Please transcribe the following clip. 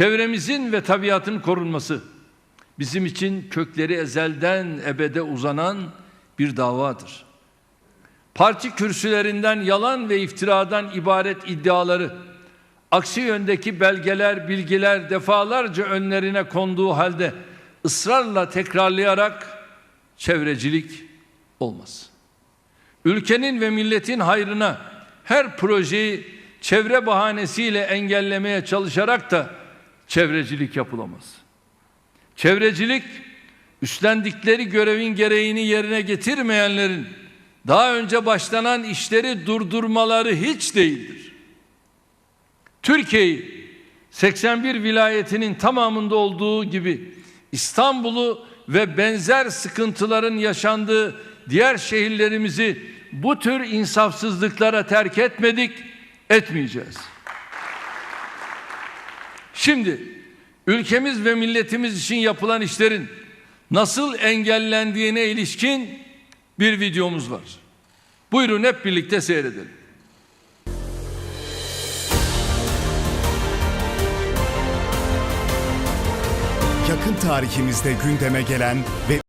çevremizin ve tabiatın korunması bizim için kökleri ezelden ebede uzanan bir davadır. Parti kürsülerinden yalan ve iftiradan ibaret iddiaları, aksi yöndeki belgeler, bilgiler defalarca önlerine konduğu halde ısrarla tekrarlayarak çevrecilik olmaz. Ülkenin ve milletin hayrına her projeyi çevre bahanesiyle engellemeye çalışarak da çevrecilik yapılamaz. Çevrecilik üstlendikleri görevin gereğini yerine getirmeyenlerin daha önce başlanan işleri durdurmaları hiç değildir. Türkiye'yi 81 vilayetinin tamamında olduğu gibi İstanbul'u ve benzer sıkıntıların yaşandığı diğer şehirlerimizi bu tür insafsızlıklara terk etmedik, etmeyeceğiz. Şimdi ülkemiz ve milletimiz için yapılan işlerin nasıl engellendiğine ilişkin bir videomuz var. Buyurun hep birlikte seyredelim. Yakın tarihimizde gündeme gelen ve